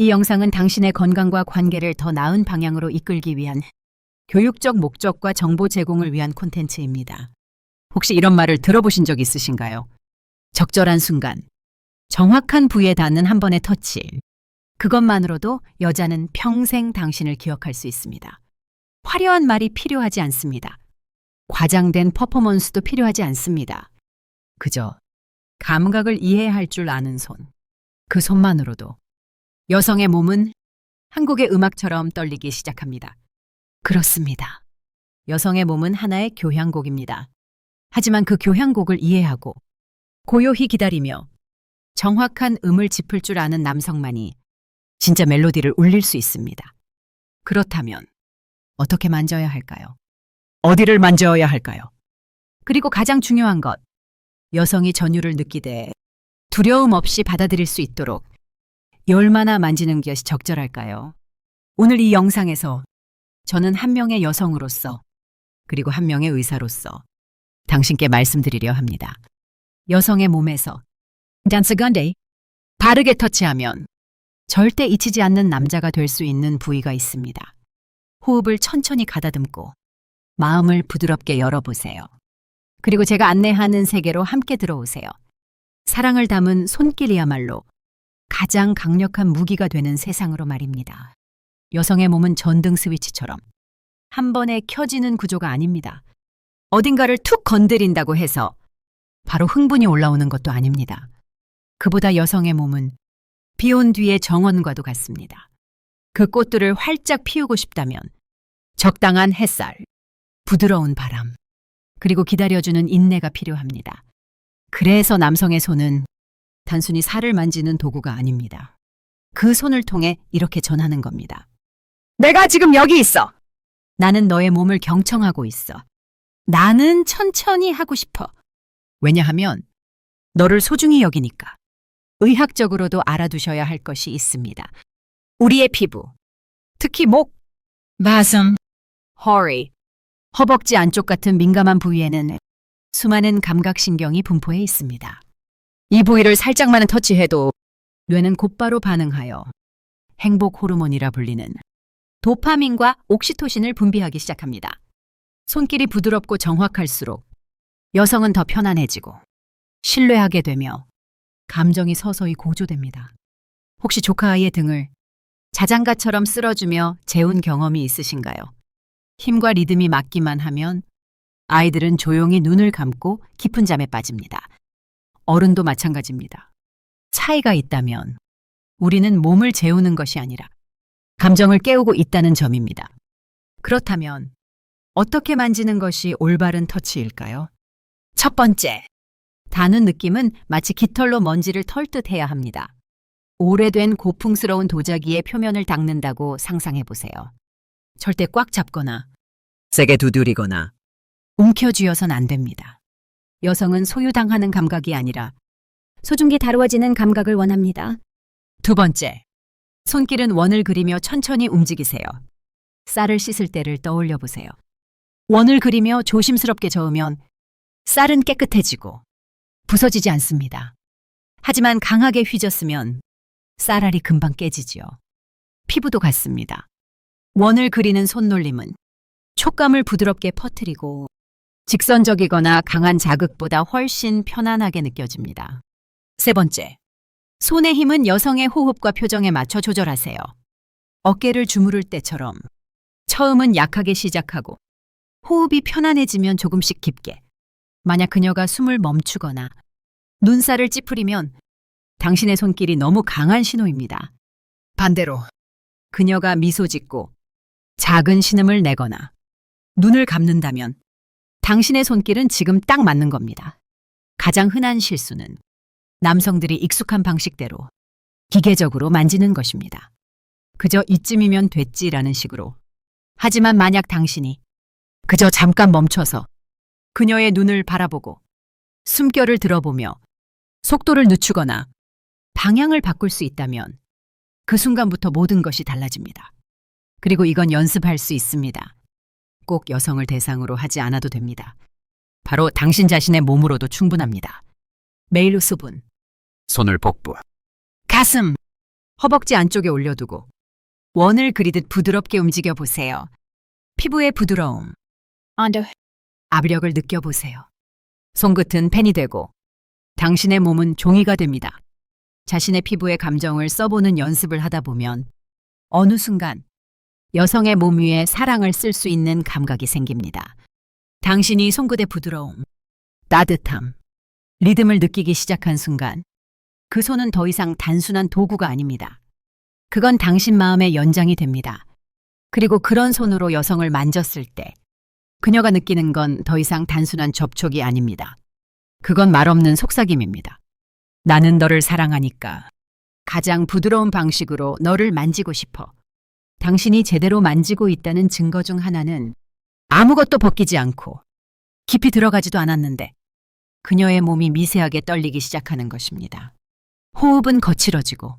이 영상은 당신의 건강과 관계를 더 나은 방향으로 이끌기 위한 교육적 목적과 정보 제공을 위한 콘텐츠입니다. 혹시 이런 말을 들어보신 적 있으신가요? 적절한 순간, 정확한 부위에 닿는 한 번의 터치. 그것만으로도 여자는 평생 당신을 기억할 수 있습니다. 화려한 말이 필요하지 않습니다. 과장된 퍼포먼스도 필요하지 않습니다. 그저 감각을 이해할 줄 아는 손. 그 손만으로도 여성의 몸은 한국의 음악처럼 떨리기 시작합니다. 그렇습니다. 여성의 몸은 하나의 교향곡입니다. 하지만 그 교향곡을 이해하고 고요히 기다리며 정확한 음을 짚을 줄 아는 남성만이 진짜 멜로디를 울릴 수 있습니다. 그렇다면 어떻게 만져야 할까요? 어디를 만져야 할까요? 그리고 가장 중요한 것, 여성이 전율을 느끼되 두려움 없이 받아들일 수 있도록 얼마나 만지는 것이 적절할까요? 오늘 이 영상에서 저는 한 명의 여성으로서 그리고 한 명의 의사로서 당신께 말씀드리려 합니다. 여성의 몸에서 단스건데 바르게 터치하면 절대 잊히지 않는 남자가 될 수 있는 부위가 있습니다. 호흡을 천천히 가다듬고 마음을 부드럽게 열어보세요. 그리고 제가 안내하는 세계로 함께 들어오세요. 사랑을 담은 손길이야말로 가장 강력한 무기가 되는 세상으로 말입니다. 여성의 몸은 전등 스위치처럼 한 번에 켜지는 구조가 아닙니다. 어딘가를 툭 건드린다고 해서 바로 흥분이 올라오는 것도 아닙니다. 그보다 여성의 몸은 비 온 뒤의 정원과도 같습니다. 그 꽃들을 활짝 피우고 싶다면 적당한 햇살, 부드러운 바람, 그리고 기다려주는 인내가 필요합니다. 그래서 남성의 손은 단순히 살을 만지는 도구가 아닙니다. 그 손을 통해 이렇게 전하는 겁니다. 내가 지금 여기 있어. 나는 너의 몸을 경청하고 있어. 나는 천천히 하고 싶어. 왜냐하면 너를 소중히 여기니까. 의학적으로도 알아두셔야 할 것이 있습니다. 우리의 피부, 특히 목, 가슴, 허리, 허벅지 안쪽 같은 민감한 부위에는 수많은 감각신경이 분포해 있습니다. 이 부위를 살짝만 터치해도 뇌는 곧바로 반응하여 행복 호르몬이라 불리는 도파민과 옥시토신을 분비하기 시작합니다. 손길이 부드럽고 정확할수록 여성은 더 편안해지고 신뢰하게 되며 감정이 서서히 고조됩니다. 혹시 조카 아이의 등을 자장가처럼 쓸어주며 재운 경험이 있으신가요? 힘과 리듬이 맞기만 하면 아이들은 조용히 눈을 감고 깊은 잠에 빠집니다. 어른도 마찬가지입니다. 차이가 있다면 우리는 몸을 재우는 것이 아니라 감정을 깨우고 있다는 점입니다. 그렇다면 어떻게 만지는 것이 올바른 터치일까요? 첫 번째, 다는 느낌은 마치 깃털로 먼지를 털 듯 해야 합니다. 오래된 고풍스러운 도자기의 표면을 닦는다고 상상해 보세요. 절대 꽉 잡거나 세게 두드리거나 움켜쥐어선 안 됩니다. 여성은 소유당하는 감각이 아니라 소중히 다루어지는 감각을 원합니다. 두 번째, 손길은 원을 그리며 천천히 움직이세요. 쌀을 씻을 때를 떠올려 보세요. 원을 그리며 조심스럽게 저으면 쌀은 깨끗해지고 부서지지 않습니다. 하지만 강하게 휘졌으면 쌀알이 금방 깨지지요. 피부도 같습니다. 원을 그리는 손놀림은 촉감을 부드럽게 퍼뜨리고 직선적이거나 강한 자극보다 훨씬 편안하게 느껴집니다. 세 번째, 손의 힘은 여성의 호흡과 표정에 맞춰 조절하세요. 어깨를 주무를 때처럼 처음은 약하게 시작하고 호흡이 편안해지면 조금씩 깊게. 만약 그녀가 숨을 멈추거나 눈살을 찌푸리면 당신의 손길이 너무 강한 신호입니다. 반대로 그녀가 미소 짓고 작은 신음을 내거나 눈을 감는다면 당신의 손길은 지금 딱 맞는 겁니다. 가장 흔한 실수는 남성들이 익숙한 방식대로 기계적으로 만지는 것입니다. 그저 이쯤이면 됐지라는 식으로. 하지만 만약 당신이 그저 잠깐 멈춰서 그녀의 눈을 바라보고 숨결을 들어보며 속도를 늦추거나 방향을 바꿀 수 있다면 그 순간부터 모든 것이 달라집니다. 그리고 이건 연습할 수 있습니다. 꼭 여성을 대상으로 하지 않아도 됩니다. 바로 당신 자신의 몸으로도 충분합니다. 메일 수분, 손을 복부, 가슴, 허벅지 안쪽에 올려두고 원을 그리듯 부드럽게 움직여 보세요. 피부의 부드러움, 언더. 압력을 느껴보세요. 손끝은 펜이 되고 당신의 몸은 종이가 됩니다. 자신의 피부의 감정을 써보는 연습을 하다 보면 어느 순간 여성의 몸 위에 사랑을 쓸 수 있는 감각이 생깁니다. 당신이 손끝의 부드러움, 따뜻함, 리듬을 느끼기 시작한 순간 그 손은 더 이상 단순한 도구가 아닙니다. 그건 당신 마음의 연장이 됩니다. 그리고 그런 손으로 여성을 만졌을 때 그녀가 느끼는 건 더 이상 단순한 접촉이 아닙니다. 그건 말없는 속삭임입니다. 나는 너를 사랑하니까 가장 부드러운 방식으로 너를 만지고 싶어. 당신이 제대로 만지고 있다는 증거 중 하나는 아무것도 벗기지 않고 깊이 들어가지도 않았는데 그녀의 몸이 미세하게 떨리기 시작하는 것입니다. 호흡은 거칠어지고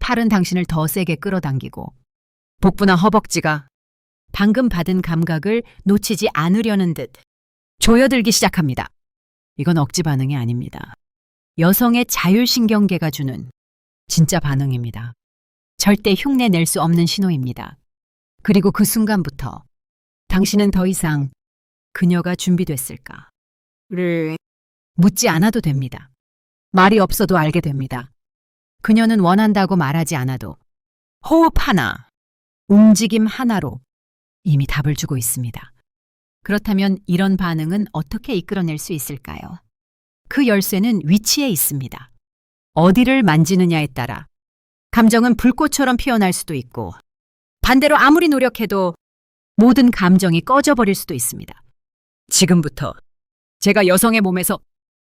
팔은 당신을 더 세게 끌어당기고 복부나 허벅지가 방금 받은 감각을 놓치지 않으려는 듯 조여들기 시작합니다. 이건 억지 반응이 아닙니다. 여성의 자율신경계가 주는 진짜 반응입니다. 절대 흉내 낼 수 없는 신호입니다. 그리고 그 순간부터 당신은 더 이상 그녀가 준비됐을까를 묻지 않아도 됩니다. 말이 없어도 알게 됩니다. 그녀는 원한다고 말하지 않아도 호흡 하나, 움직임 하나로 이미 답을 주고 있습니다. 그렇다면 이런 반응은 어떻게 이끌어낼 수 있을까요? 그 열쇠는 위치에 있습니다. 어디를 만지느냐에 따라 감정은 불꽃처럼 피어날 수도 있고 반대로 아무리 노력해도 모든 감정이 꺼져버릴 수도 있습니다. 지금부터 제가 여성의 몸에서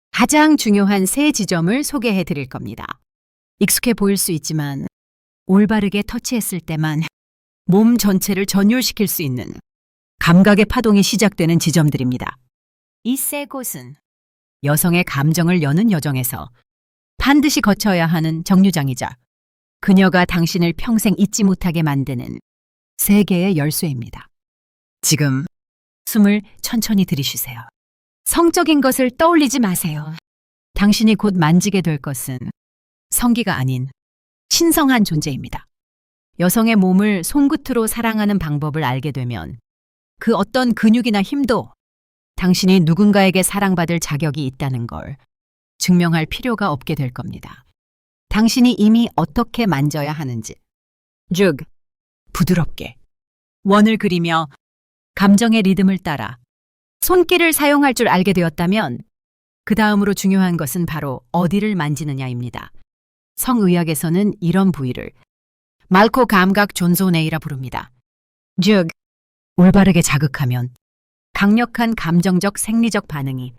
가장 중요한 세 지점을 소개해 드릴 겁니다. 익숙해 보일 수 있지만 올바르게 터치했을 때만 몸 전체를 전율시킬 수 있는 감각의 파동이 시작되는 지점들입니다. 이 세 곳은 여성의 감정을 여는 여정에서 반드시 거쳐야 하는 정류장이자 그녀가 당신을 평생 잊지 못하게 만드는 세 개의 열쇠입니다. 지금 숨을 천천히 들이쉬세요. 성적인 것을 떠올리지 마세요. 당신이 곧 만지게 될 것은 성기가 아닌 신성한 존재입니다. 여성의 몸을 손끝으로 사랑하는 방법을 알게 되면 그 어떤 근육이나 힘도 당신이 누군가에게 사랑받을 자격이 있다는 걸 증명할 필요가 없게 될 겁니다. 당신이 이미 어떻게 만져야 하는지, 즉, 부드럽게, 원을 그리며 감정의 리듬을 따라 손길을 사용할 줄 알게 되었다면 그 다음으로 중요한 것은 바로 어디를 만지느냐입니다. 성의학에서는 이런 부위를 말코 감각 존소네이라 부릅니다. 즉, 올바르게 자극하면 강력한 감정적 생리적 반응이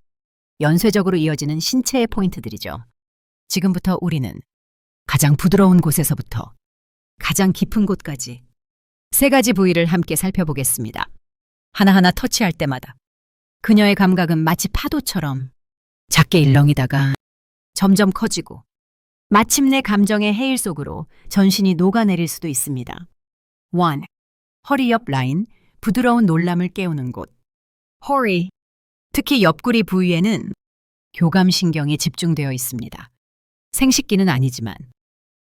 연쇄적으로 이어지는 신체의 포인트들이죠. 지금부터 우리는 가장 부드러운 곳에서부터 가장 깊은 곳까지 세 가지 부위를 함께 살펴보겠습니다. 하나하나 터치할 때마다 그녀의 감각은 마치 파도처럼 작게 일렁이다가 점점 커지고 마침내 감정의 해일 속으로 전신이 녹아내릴 수도 있습니다. 1. 허리 옆 라인, 부드러운 놀람을 깨우는 곳. 허리. 특히 옆구리 부위에는 교감신경이 집중되어 있습니다. 생식기는 아니지만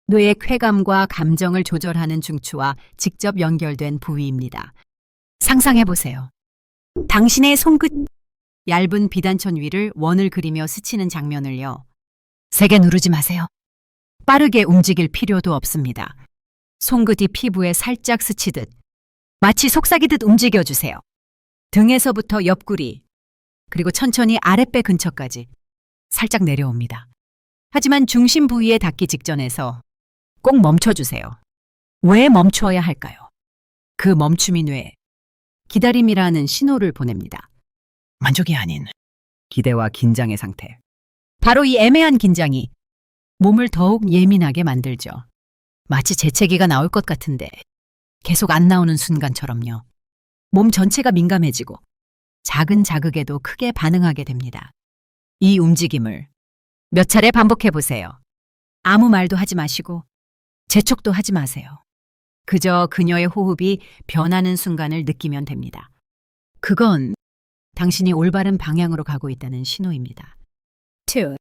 뇌의 쾌감과 감정을 조절하는 중추와 직접 연결된 부위입니다. 상상해 보세요. 당신의 손끝 얇은 비단천 위를 원을 그리며 스치는 장면을요. 세게 누르지 마세요. 빠르게 움직일 필요도 없습니다. 손끝이 피부에 살짝 스치듯 마치 속삭이듯 움직여주세요. 등에서부터 옆구리, 그리고 천천히 아랫배 근처까지 살짝 내려옵니다. 하지만 중심 부위에 닿기 직전에서 꼭 멈춰주세요. 왜 멈추어야 할까요? 그 멈춤이 뇌에 기다림이라는 신호를 보냅니다. 만족이 아닌 기대와 긴장의 상태. 바로 이 애매한 긴장이 몸을 더욱 예민하게 만들죠. 마치 재채기가 나올 것 같은데 계속 안 나오는 순간처럼요. 몸 전체가 민감해지고 작은 자극에도 크게 반응하게 됩니다. 이 움직임을 몇 차례 반복해 보세요. 아무 말도 하지 마시고 재촉도 하지 마세요. 그저 그녀의 호흡이 변하는 순간을 느끼면 됩니다. 그건 당신이 올바른 방향으로 가고 있다는 신호입니다. 2.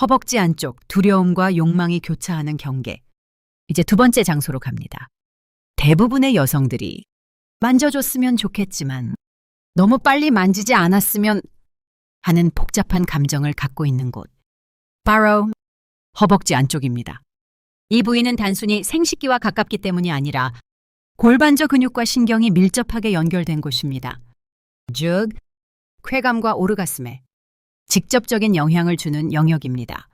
허벅지 안쪽 두려움과 욕망이 교차하는 경계. 이제 두 번째 장소로 갑니다. 대부분의 여성들이 만져줬으면 좋겠지만 너무 빨리 만지지 않았으면 하는 복잡한 감정을 갖고 있는 곳. 바로 허벅지 안쪽입니다. 이 부위는 단순히 생식기와 가깝기 때문이 아니라 골반저 근육과 신경이 밀접하게 연결된 곳입니다. 즉, 쾌감과 오르가슴에 직접적인 영향을 주는 영역입니다.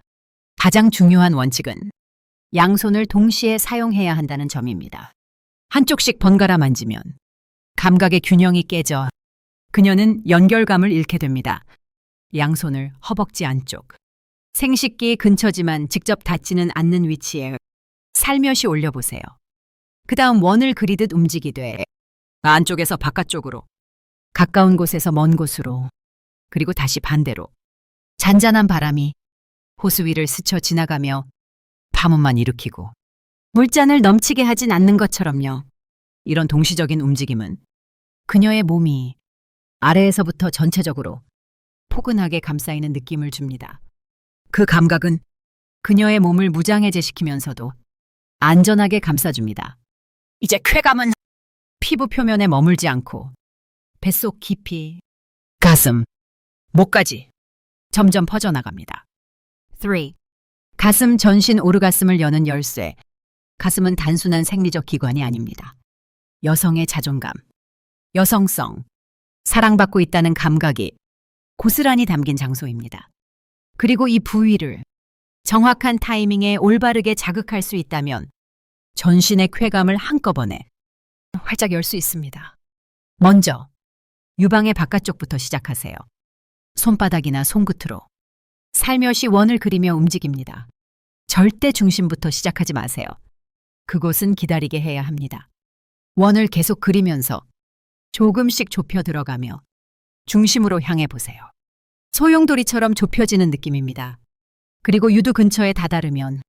가장 중요한 원칙은 양손을 동시에 사용해야 한다는 점입니다. 한쪽씩 번갈아 만지면 감각의 균형이 깨져 그녀는 연결감을 잃게 됩니다. 양손을 허벅지 안쪽, 생식기 근처지만 직접 닿지는 않는 위치에 살며시 올려보세요. 그 다음 원을 그리듯 움직이되 안쪽에서 바깥쪽으로, 가까운 곳에서 먼 곳으로, 그리고 다시 반대로. 잔잔한 바람이 호수 위를 스쳐 지나가며 파문만 일으키고 물잔을 넘치게 하진 않는 것처럼요. 이런 동시적인 움직임은 그녀의 몸이 아래에서부터 전체적으로 포근하게 감싸이는 느낌을 줍니다. 그 감각은 그녀의 몸을 무장해제시키면서도 안전하게 감싸줍니다. 이제 쾌감은 피부 표면에 머물지 않고 뱃속 깊이, 가슴, 목까지 점점 퍼져나갑니다. 3. 가슴 전신 오르가슴을 여는 열쇠. 가슴은 단순한 생리적 기관이 아닙니다. 여성의 자존감, 여성성, 사랑받고 있다는 감각이 고스란히 담긴 장소입니다. 그리고 이 부위를 정확한 타이밍에 올바르게 자극할 수 있다면 전신의 쾌감을 한꺼번에 활짝 열 수 있습니다. 먼저 유방의 바깥쪽부터 시작하세요. 손바닥이나 손끝으로 살며시 원을 그리며 움직입니다. 절대 중심부터 시작하지 마세요. 그곳은 기다리게 해야 합니다. 원을 계속 그리면서 조금씩 좁혀 들어가며 중심으로 향해 보세요. 소용돌이처럼 좁혀지는 느낌입니다. 그리고 유두 근처에 다다르면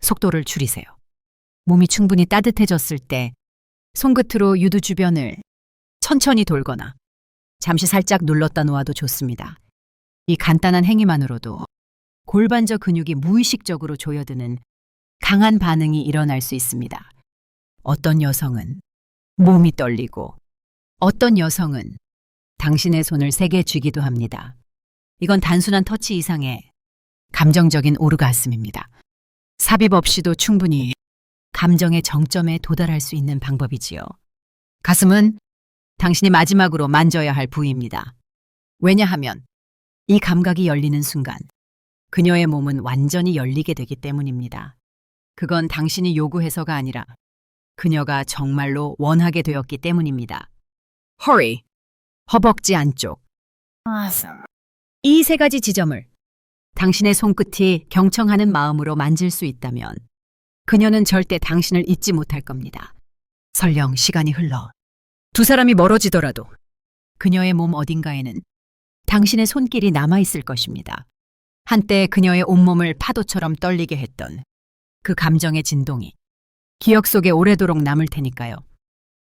속도를 줄이세요. 몸이 충분히 따뜻해졌을 때 손끝으로 유두 주변을 천천히 돌거나 잠시 살짝 눌렀다 놓아도 좋습니다. 이 간단한 행위만으로도 골반저 근육이 무의식적으로 조여드는 강한 반응이 일어날 수 있습니다. 어떤 여성은 몸이 떨리고 어떤 여성은 당신의 손을 세게 쥐기도 합니다. 이건 단순한 터치 이상의 감정적인 오르가슴입니다. 삽입 없이도 충분히 감정의 정점에 도달할 수 있는 방법이지요. 가슴은 당신이 마지막으로 만져야 할 부위입니다. 왜냐하면 이 감각이 열리는 순간 그녀의 몸은 완전히 열리게 되기 때문입니다. 그건 당신이 요구해서가 아니라 그녀가 정말로 원하게 되었기 때문입니다. 허리, 허벅지 안쪽. 이 세 가지 지점을 당신의 손끝이 경청하는 마음으로 만질 수 있다면 그녀는 절대 당신을 잊지 못할 겁니다. 설령 시간이 흘러 두 사람이 멀어지더라도 그녀의 몸 어딘가에는 당신의 손길이 남아있을 것입니다. 한때 그녀의 온몸을 파도처럼 떨리게 했던 그 감정의 진동이 기억 속에 오래도록 남을 테니까요.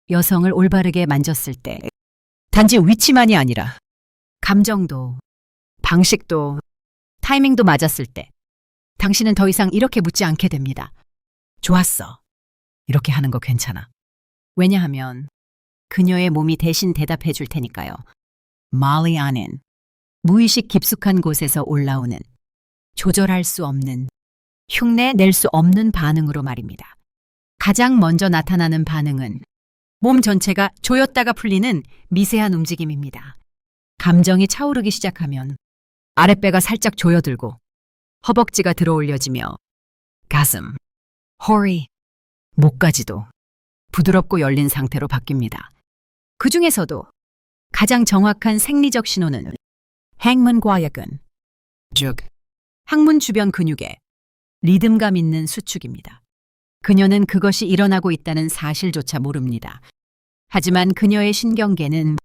여성을 올바르게 만졌을 때 단지 위치만이 아니라 감정도 방식도 타이밍도 맞았을 때 당신은 더 이상 이렇게 묻지 않게 됩니다. 좋았어. 이렇게 하는 거 괜찮아. 왜냐하면 그녀의 몸이 대신 대답해 줄 테니까요. 말리 아는 무의식 깊숙한 곳에서 올라오는 조절할 수 없는 흉내 낼 수 없는 반응으로 말입니다. 가장 먼저 나타나는 반응은 몸 전체가 조였다가 풀리는 미세한 움직임입니다. 감정이 차오르기 시작하면 아랫배가 살짝 조여들고 허벅지가 들어올려지며 가슴, 허리, 목까지도 부드럽고 열린 상태로 바뀝니다. 그 중에서도 가장 정확한 생리적 신호는 행문과약은 즉 항문 주변 근육에 리듬감 있는 수축입니다. 그녀는 그것이 일어나고 있다는 사실조차 모릅니다. 하지만 그녀의 신경계는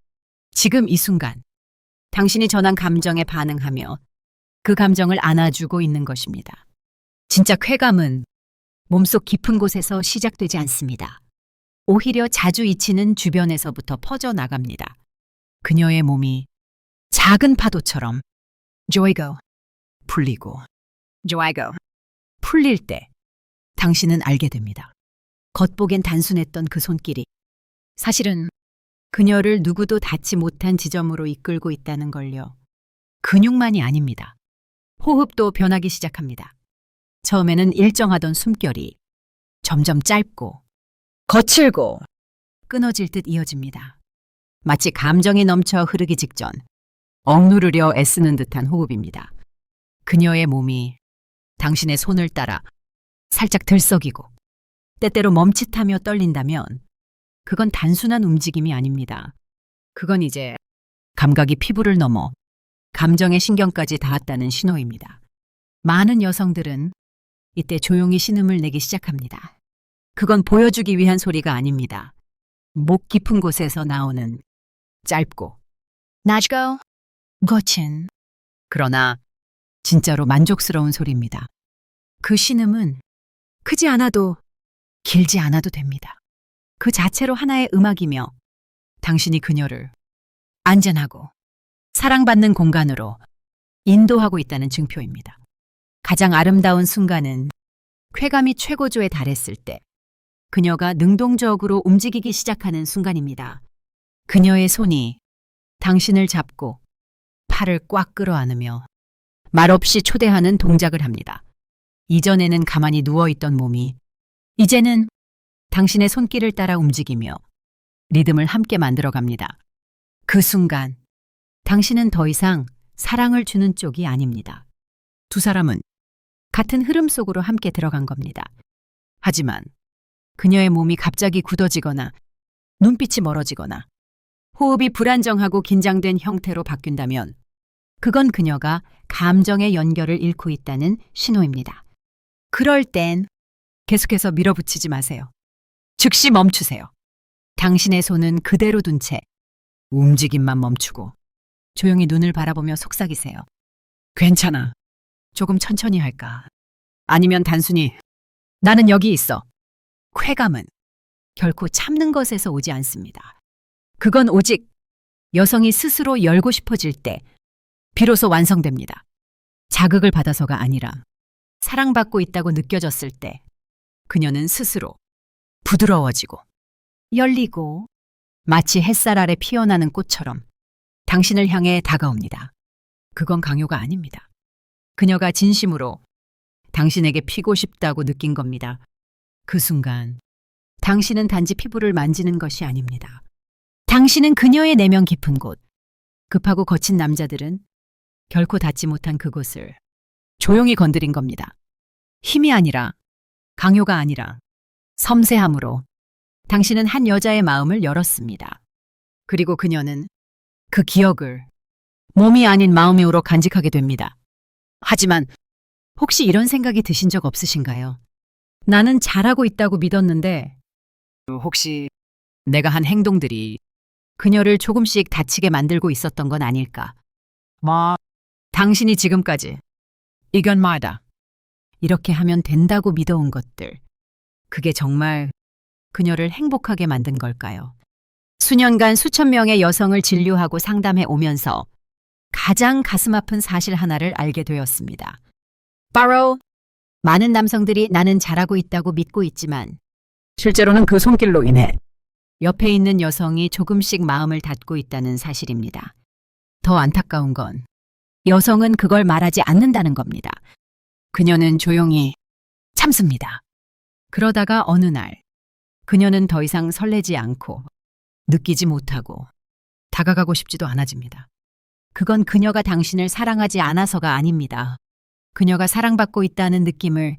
지금 이 순간 당신이 전한 감정에 반응하며 그 감정을 안아주고 있는 것입니다. 진짜 쾌감은 몸속 깊은 곳에서 시작되지 않습니다. 오히려 자주 잊히는 주변에서부터 퍼져나갑니다. 그녀의 몸이 작은 파도처럼 조이고 풀리고 조이고 풀릴 때 당신은 알게 됩니다. 겉보기엔 단순했던 그 손길이 사실은 그녀를 누구도 닿지 못한 지점으로 이끌고 있다는 걸요. 근육만이 아닙니다. 호흡도 변하기 시작합니다. 처음에는 일정하던 숨결이 점점 짧고 거칠고 끊어질 듯 이어집니다. 마치 감정이 넘쳐 흐르기 직전 억누르려 애쓰는 듯한 호흡입니다. 그녀의 몸이 당신의 손을 따라 살짝 들썩이고 때때로 멈칫하며 떨린다면 그건 단순한 움직임이 아닙니다. 그건 이제 감각이 피부를 넘어 감정의 신경까지 닿았다는 신호입니다. 많은 여성들은 이때 조용히 신음을 내기 시작합니다. 그건 보여주기 위한 소리가 아닙니다. 목 깊은 곳에서 나오는 짧고 나시고 거친 그러나 진짜로 만족스러운 소리입니다. 그 신음은 크지 않아도 길지 않아도 됩니다. 그 자체로 하나의 음악이며 당신이 그녀를 안전하고 사랑받는 공간으로 인도하고 있다는 증표입니다. 가장 아름다운 순간은 쾌감이 최고조에 달했을 때 그녀가 능동적으로 움직이기 시작하는 순간입니다. 그녀의 손이 당신을 잡고 팔을 꽉 끌어안으며 말없이 초대하는 동작을 합니다. 이전에는 가만히 누워있던 몸이 이제는 당신의 손길을 따라 움직이며 리듬을 함께 만들어 갑니다. 그 순간 당신은 더 이상 사랑을 주는 쪽이 아닙니다. 두 사람은 같은 흐름 속으로 함께 들어간 겁니다. 하지만 그녀의 몸이 갑자기 굳어지거나 눈빛이 멀어지거나 호흡이 불안정하고 긴장된 형태로 바뀐다면 그건 그녀가 감정의 연결을 잃고 있다는 신호입니다. 그럴 땐 계속해서 밀어붙이지 마세요. 즉시 멈추세요. 당신의 손은 그대로 둔 채 움직임만 멈추고 조용히 눈을 바라보며 속삭이세요. 괜찮아. 조금 천천히 할까? 아니면 단순히 나는 여기 있어. 쾌감은 결코 참는 것에서 오지 않습니다. 그건 오직 여성이 스스로 열고 싶어질 때 비로소 완성됩니다. 자극을 받아서가 아니라 사랑받고 있다고 느껴졌을 때 그녀는 스스로 부드러워지고 열리고 마치 햇살 아래 피어나는 꽃처럼 당신을 향해 다가옵니다. 그건 강요가 아닙니다. 그녀가 진심으로 당신에게 피고 싶다고 느낀 겁니다. 그 순간 당신은 단지 피부를 만지는 것이 아닙니다. 당신은 그녀의 내면 깊은 곳, 급하고 거친 남자들은 결코 닿지 못한 그곳을 조용히 건드린 겁니다. 힘이 아니라, 강요가 아니라, 섬세함으로 당신은 한 여자의 마음을 열었습니다. 그리고 그녀는 그 기억을 몸이 아닌 마음으로 간직하게 됩니다. 하지만 혹시 이런 생각이 드신 적 없으신가요? 나는 잘하고 있다고 믿었는데 혹시 내가 한 행동들이 그녀를 조금씩 다치게 만들고 있었던 건 아닐까? 뭐 당신이 지금까지 이건 말다. 이렇게 하면 된다고 믿어온 것들. 그게 정말 그녀를 행복하게 만든 걸까요? 수년간 수천 명의 여성을 진료하고 상담해 오면서 가장 가슴 아픈 사실 하나를 알게 되었습니다. 바로 많은 남성들이 나는 잘하고 있다고 믿고 있지만 실제로는 그 손길로 인해 옆에 있는 여성이 조금씩 마음을 닫고 있다는 사실입니다. 더 안타까운 건 여성은 그걸 말하지 않는다는 겁니다. 그녀는 조용히 참습니다. 그러다가 어느 날 그녀는 더 이상 설레지 않고 느끼지 못하고 다가가고 싶지도 않아집니다. 그건 그녀가 당신을 사랑하지 않아서가 아닙니다. 그녀가 사랑받고 있다는 느낌을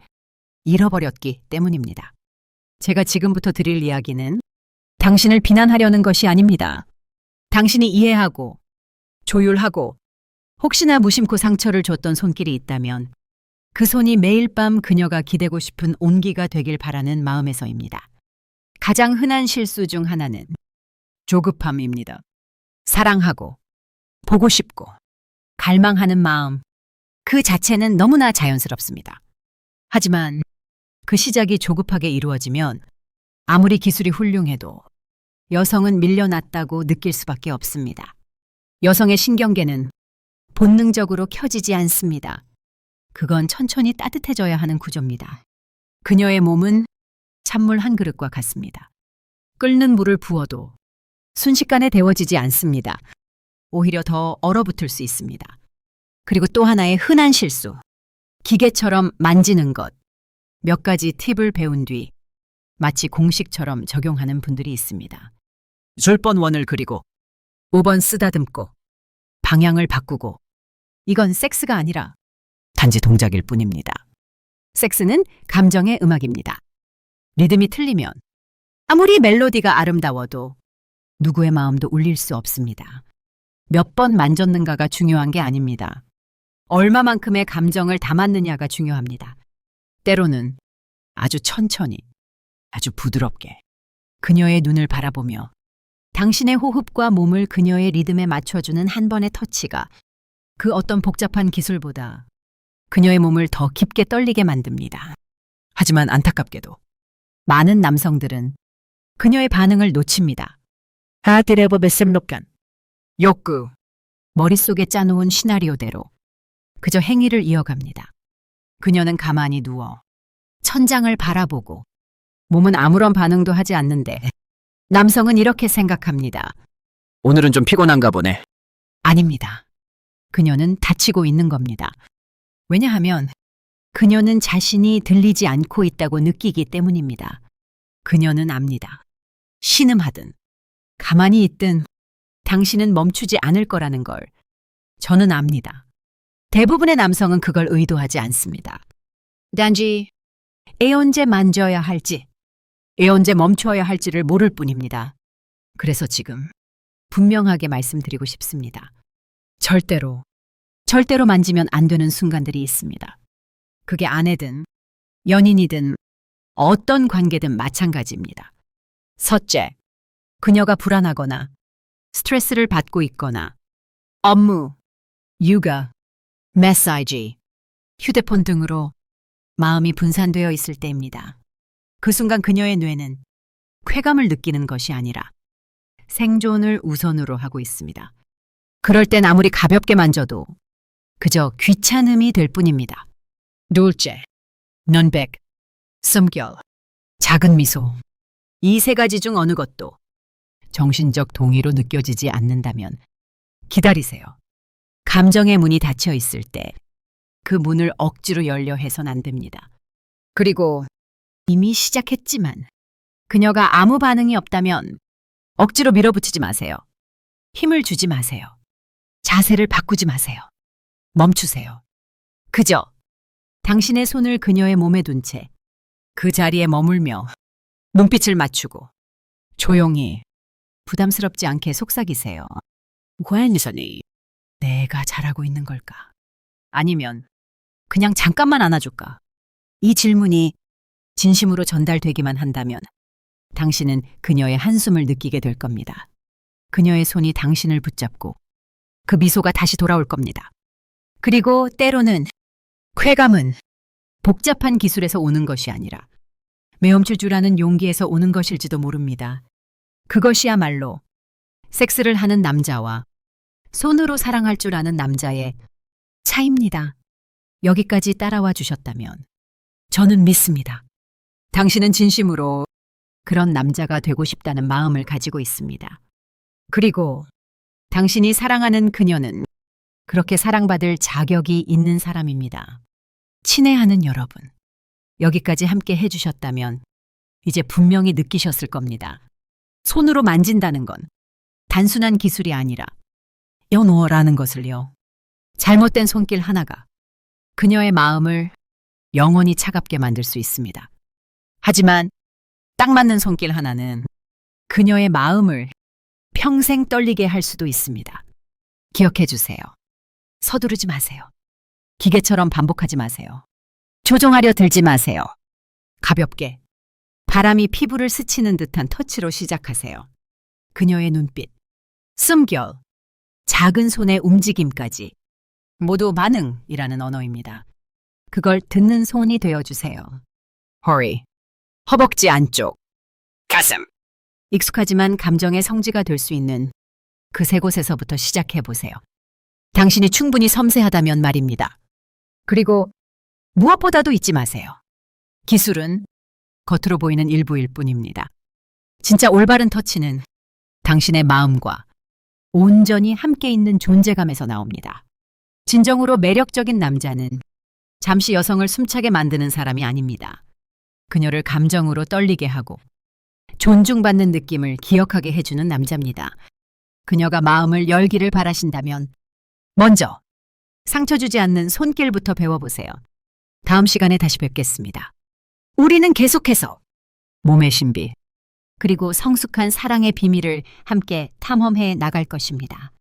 잃어버렸기 때문입니다. 제가 지금부터 드릴 이야기는 당신을 비난하려는 것이 아닙니다. 당신이 이해하고 조율하고 혹시나 무심코 상처를 줬던 손길이 있다면 그 손이 매일 밤 그녀가 기대고 싶은 온기가 되길 바라는 마음에서입니다. 가장 흔한 실수 중 하나는 조급함입니다. 사랑하고 보고 싶고 갈망하는 마음 그 자체는 너무나 자연스럽습니다. 하지만 그 시작이 조급하게 이루어지면 아무리 기술이 훌륭해도 여성은 밀려났다고 느낄 수밖에 없습니다. 여성의 신경계는 본능적으로 켜지지 않습니다. 그건 천천히 따뜻해져야 하는 구조입니다. 그녀의 몸은 찬물 한 그릇과 같습니다. 끓는 물을 부어도 순식간에 데워지지 않습니다. 오히려 더 얼어붙을 수 있습니다. 그리고 또 하나의 흔한 실수. 기계처럼 만지는 것. 몇 가지 팁을 배운 뒤 마치 공식처럼 적용하는 분들이 있습니다. 10번 원을 그리고 5번 쓰다듬고 방향을 바꾸고 이건 섹스가 아니라 단지 동작일 뿐입니다. 섹스는 감정의 음악입니다. 리듬이 틀리면 아무리 멜로디가 아름다워도 누구의 마음도 울릴 수 없습니다. 몇 번 만졌는가가 중요한 게 아닙니다. 얼마만큼의 감정을 담았느냐가 중요합니다. 때로는 아주 천천히, 아주 부드럽게 그녀의 눈을 바라보며 당신의 호흡과 몸을 그녀의 리듬에 맞춰주는 한 번의 터치가 그 어떤 복잡한 기술보다 그녀의 몸을 더 깊게 떨리게 만듭니다. 하지만 안타깝게도 많은 남성들은 그녀의 반응을 놓칩니다. 하드레버 베셈록간 욕구 머릿속에 짜놓은 시나리오대로 그저 행위를 이어갑니다. 그녀는 가만히 누워 천장을 바라보고 몸은 아무런 반응도 하지 않는데 남성은 이렇게 생각합니다. 오늘은 좀 피곤한가 보네. 아닙니다. 그녀는 다치고 있는 겁니다. 왜냐하면 그녀는 자신이 들리지 않고 있다고 느끼기 때문입니다. 그녀는 압니다. 신음하든 가만히 있든 당신은 멈추지 않을 거라는 걸 저는 압니다. 대부분의 남성은 그걸 의도하지 않습니다. 단지 애언제 만져야 할지, 애언제 멈춰야 할지를 모를 뿐입니다. 그래서 지금 분명하게 말씀드리고 싶습니다. 절대로, 절대로 만지면 안 되는 순간들이 있습니다. 그게 아내든 연인이든 어떤 관계든 마찬가지입니다. 첫째, 그녀가 불안하거나 스트레스를 받고 있거나 업무, 육아, 메시지, 휴대폰 등으로 마음이 분산되어 있을 때입니다. 그 순간 그녀의 뇌는 쾌감을 느끼는 것이 아니라 생존을 우선으로 하고 있습니다. 그럴 땐 아무리 가볍게 만져도 그저 귀찮음이 될 뿐입니다. 둘째, 눈백, 숨결, 작은 미소. 이 세 가지 중 어느 것도 정신적 동의로 느껴지지 않는다면 기다리세요. 감정의 문이 닫혀 있을 때 그 문을 억지로 열려 해선 안 됩니다. 그리고 이미 시작했지만 그녀가 아무 반응이 없다면 억지로 밀어붙이지 마세요. 힘을 주지 마세요. 자세를 바꾸지 마세요. 멈추세요. 그저 당신의 손을 그녀의 몸에 둔 채 그 자리에 머물며 눈빛을 맞추고 조용히 부담스럽지 않게 속삭이세요. 고현이선이 내가 잘하고 있는 걸까? 아니면 그냥 잠깐만 안아줄까? 이 질문이 진심으로 전달되기만 한다면 당신은 그녀의 한숨을 느끼게 될 겁니다. 그녀의 손이 당신을 붙잡고 그 미소가 다시 돌아올 겁니다. 그리고 때로는 쾌감은 복잡한 기술에서 오는 것이 아니라 매엄칠 줄 아는 용기에서 오는 것일지도 모릅니다. 그것이야말로 섹스를 하는 남자와 손으로 사랑할 줄 아는 남자의 차입니다. 여기까지 따라와 주셨다면 저는 믿습니다. 당신은 진심으로 그런 남자가 되고 싶다는 마음을 가지고 있습니다. 그리고 당신이 사랑하는 그녀는 그렇게 사랑받을 자격이 있는 사람입니다. 친애하는 여러분, 여기까지 함께 해주셨다면 이제 분명히 느끼셨을 겁니다. 손으로 만진다는 건 단순한 기술이 아니라 연호라는 것을요. 잘못된 손길 하나가 그녀의 마음을 영원히 차갑게 만들 수 있습니다. 하지만 딱 맞는 손길 하나는 그녀의 마음을 평생 떨리게 할 수도 있습니다. 기억해 주세요. 서두르지 마세요. 기계처럼 반복하지 마세요. 조종하려 들지 마세요. 가볍게 바람이 피부를 스치는 듯한 터치로 시작하세요. 그녀의 눈빛, 숨결, 작은 손의 움직임까지 모두 반응이라는 언어입니다. 그걸 듣는 손이 되어주세요. 허리, 허벅지 안쪽, 가슴. 익숙하지만 감정의 성지가 될 수 있는 그 세 곳에서부터 시작해 보세요. 당신이 충분히 섬세하다면 말입니다. 그리고 무엇보다도 잊지 마세요. 기술은 겉으로 보이는 일부일 뿐입니다. 진짜 올바른 터치는 당신의 마음과 온전히 함께 있는 존재감에서 나옵니다. 진정으로 매력적인 남자는 잠시 여성을 숨차게 만드는 사람이 아닙니다. 그녀를 감정으로 떨리게 하고 존중받는 느낌을 기억하게 해주는 남자입니다. 그녀가 마음을 열기를 바라신다면 먼저 상처 주지 않는 손길부터 배워보세요. 다음 시간에 다시 뵙겠습니다. 우리는 계속해서 몸의 신비 그리고 성숙한 사랑의 비밀을 함께 탐험해 나갈 것입니다.